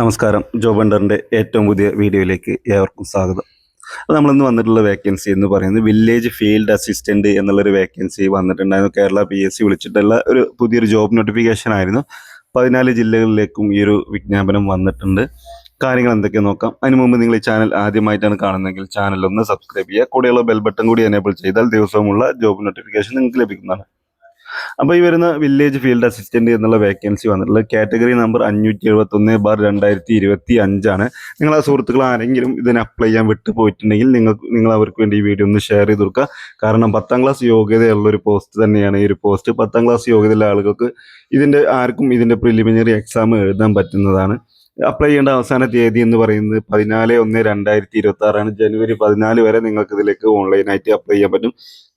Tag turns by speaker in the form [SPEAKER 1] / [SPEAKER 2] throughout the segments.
[SPEAKER 1] നമസ്കാരം. ജോബ് ബണ്ടറിന്റെ ഏറ്റവും പുതിയ വീഡിയോയിലേക്ക് ഏവർക്കും സ്വാഗതം. അപ്പോൾ നമ്മളിന്ന് വന്നിട്ടുള്ള വേക്കൻസി എന്ന് പറയുന്നത് വില്ലേജ് ഫീൽഡ് അസിസ്റ്റന്റ് എന്നുള്ളൊരു വേക്കൻസി വന്നിട്ടുണ്ടായിരുന്നു. കേരള പി എസ് സി വിളിച്ചിട്ടുള്ള ഒരു പുതിയൊരു ജോബ് നോട്ടിഫിക്കേഷൻ ആയിരുന്നു. പതിനാല് ജില്ലകളിലേക്കും ഈ ഒരു വിജ്ഞാപനം വന്നിട്ടുണ്ട്. കാര്യങ്ങൾ എന്തൊക്കെയാണ് നോക്കാം. അതിന് മുമ്പ് നിങ്ങൾ ഈ ചാനൽ ആദ്യമായിട്ടാണ് കാണുന്നതെങ്കിൽ ചാനൽ ഒന്ന് സബ്സ്ക്രൈബ് ചെയ്യുക. കൂടെയുള്ള ബെൽ ബട്ടൺ കൂടി എനേബിൾ ചെയ്താൽ ദിവസവുമുള്ള ജോബ് നോട്ടിഫിക്കേഷൻ നിങ്ങൾക്ക് ലഭിക്കുന്നതാണ്. അപ്പോൾ ഈ വരുന്ന വില്ലേജ് ഫീൽഡ് അസിസ്റ്റന്റ് എന്നുള്ള വേക്കൻസി വന്നിട്ടുള്ളത് കാറ്റഗറി നമ്പർ അഞ്ഞൂറ്റി എഴുപത്തി ഒന്ന് ബാർ രണ്ടായിരത്തി ഇരുപത്തി അഞ്ചാണ് നിങ്ങൾ ആ സുഹൃത്തുക്കൾ ആരെങ്കിലും ഇതിന് അപ്ലൈ ചെയ്യാൻ വിട്ടു പോയിട്ടുണ്ടെങ്കിൽ നിങ്ങൾ നിങ്ങൾ അവർക്ക് വേണ്ടി ഈ വീഡിയോ ഒന്ന് ഷെയർ ചെയ്ത് കൊടുക്കുക. കാരണം പത്താം ക്ലാസ് യോഗ്യതയുള്ള ഒരു പോസ്റ്റ് തന്നെയാണ് ഈ ഒരു പോസ്റ്റ് പത്താം ക്ലാസ് യോഗ്യതയുള്ള ആളുകൾക്ക് ഇതിന്റെ ആർക്കും ഇതിന്റെ പ്രിലിമിനറി എക്സാം എഴുതാൻ പറ്റുന്നതാണ്. അപ്ലൈ ചെയ്യേണ്ട അവസാന തീയതി എന്ന് പറയുന്നത് പതിനാല് ഒന്ന് രണ്ടായിരത്തി ഇരുപത്തി ആറാണ് ജനുവരി പതിനാല് വരെ നിങ്ങൾക്ക് ഇതിലേക്ക് ഓൺലൈനായിട്ട് അപ്ലൈ ചെയ്യാൻ പറ്റും.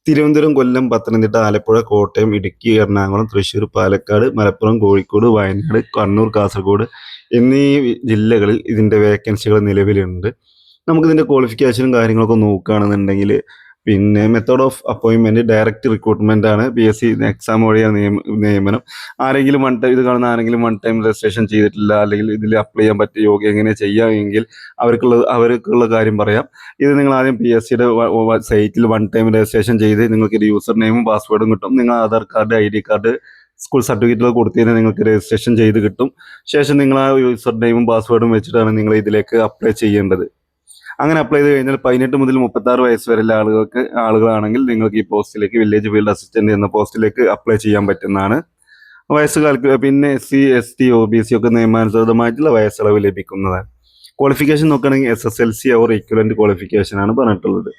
[SPEAKER 1] തിരുവനന്തപുരം കൊല്ലം പത്തനംതിട്ട ആലപ്പുഴ കോട്ടയം ഇടുക്കി എറണാകുളം തൃശ്ശൂർ പാലക്കാട് മലപ്പുറം കോഴിക്കോട് വയനാട് കണ്ണൂർ കാസർഗോഡ് എന്നീ ജില്ലകളിൽ ഇതിന്റെ വേക്കൻസികൾ നിലവിലുണ്ട്. നമുക്കിതിന്റെ ക്വാളിഫിക്കേഷനും കാര്യങ്ങളൊക്കെ നോക്കുകയാണെന്നുണ്ടെങ്കിൽ പിന്നെ മെത്തേഡ് ഓഫ് അപ്പോയിൻമെന്റ് ഡയറക്റ്റ് റിക്രൂട്ട്മെന്റ് ആണ്. പി എസ് സി എക്സാം വഴിയാണ് നിയമനം. ആരെങ്കിലും വൺ ടൈം ഇത് കാണുന്ന ആരെങ്കിലും വൺ ടൈം രജിസ്ട്രേഷൻ ചെയ്തിട്ടില്ല അല്ലെങ്കിൽ ഇതിൽ അപ്ലൈ ചെയ്യാൻ പറ്റിയ യോഗ്യ എങ്ങനെ ചെയ്യാമെങ്കിൽ അവർക്കുള്ള അവർക്കുള്ള കാര്യം പറയാം. ഇത് നിങ്ങൾ ആദ്യം പി എസ് സിയുടെ സൈറ്റിൽ വൺ ടൈം രജിസ്ട്രേഷൻ ചെയ്ത് നിങ്ങൾക്ക് ഒരു യൂസർ നെയിമും പാസ്വേഡും കിട്ടും. നിങ്ങൾ Aadhaar card I D card school സർട്ടിഫിക്കറ്റുകൾ കൊടുത്തതിന് നിങ്ങൾക്ക് രജിസ്ട്രേഷൻ ചെയ്ത് കിട്ടും. ശേഷം നിങ്ങൾ ആ യൂസർ നെയിമും പാസ്വേഡും വെച്ചിട്ടാണ് നിങ്ങൾ ഇതിലേക്ക് അപ്ലൈ ചെയ്യേണ്ടത്. അങ്ങനെ അപ്ലൈ ചെയ്ത് കഴിഞ്ഞാൽ പതിനെട്ട് മുതൽ മുപ്പത്തി ആറ് വയസ്സ് വരെയുള്ള ആളുകൾക്ക് ആളുകളാണെങ്കിൽ നിങ്ങൾക്ക് ഈ പോസ്റ്റിലേക്ക് വില്ലേജ് ഫീൽഡ് അസിസ്റ്റന്റ് എന്ന പോസ്റ്റിലേക്ക് അപ്ലൈ ചെയ്യാൻ പറ്റുന്നതാണ്. വയസ്സ് കാൽക്കു പിന്നെ S C S T O B C ഒക്കെ നിയമാനുസൃതമായിട്ടുള്ള വയസ്സളവ് ലഭിക്കുന്നതാണ്. ക്വാളിഫിക്കേഷൻ നോക്കുകയാണെങ്കിൽ S S L C or equivalent qualification ആണ് പറഞ്ഞിട്ടുള്ളത്.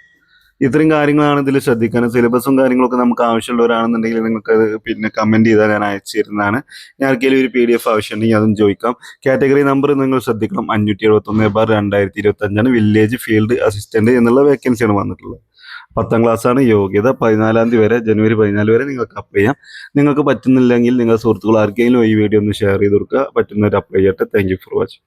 [SPEAKER 1] ഇത്രയും കാര്യങ്ങളാണ് ഇതിൽ ശ്രദ്ധിക്കാനും. സിലബസും കാര്യങ്ങളൊക്കെ നമുക്ക് ആവശ്യമുള്ളവരാണെന്നുണ്ടെങ്കിൽ നിങ്ങൾക്ക് പിന്നെ കമന്റ് ചെയ്താൽ ഞാൻ അയച്ചു തരുന്നതാണ്. ഞാൻ ആർക്കെങ്കിലും ഒരു പി ഡി എഫ് ആവശ്യമുണ്ടെങ്കിൽ അതും ചോദിക്കാം. കാറ്റഗറി നമ്പർ നിങ്ങൾ ശ്രദ്ധിക്കണം. അഞ്ഞൂറ്റി എഴുപത്തൊന്ന് ബാർ രണ്ടായിരത്തി ഇരുപത്തി അഞ്ചാണ് വില്ലേജ് ഫീൽഡ് അസിസ്റ്റന്റ് എന്നുള്ള വേക്കൻസിയാണ് വന്നിട്ടുള്ളത്. പത്താം ക്ലാസ്സാണ് യോഗ്യത പതിനാലാം തീയതി വരെ ജനുവരി പതിനാല് വരെ നിങ്ങൾക്ക് അപ്ലൈ ചെയ്യാം. നിങ്ങൾക്ക് പറ്റുന്നില്ലെങ്കിൽ നിങ്ങൾ സുഹൃത്തുക്കൾ ആർക്കെങ്കിലും ഈ വീഡിയോ ഒന്ന് ഷെയർ ചെയ്ത് കൊടുക്കുക. പറ്റുന്നവർ അപ്ലൈ ചെയ്യട്ടെ. Thank for watching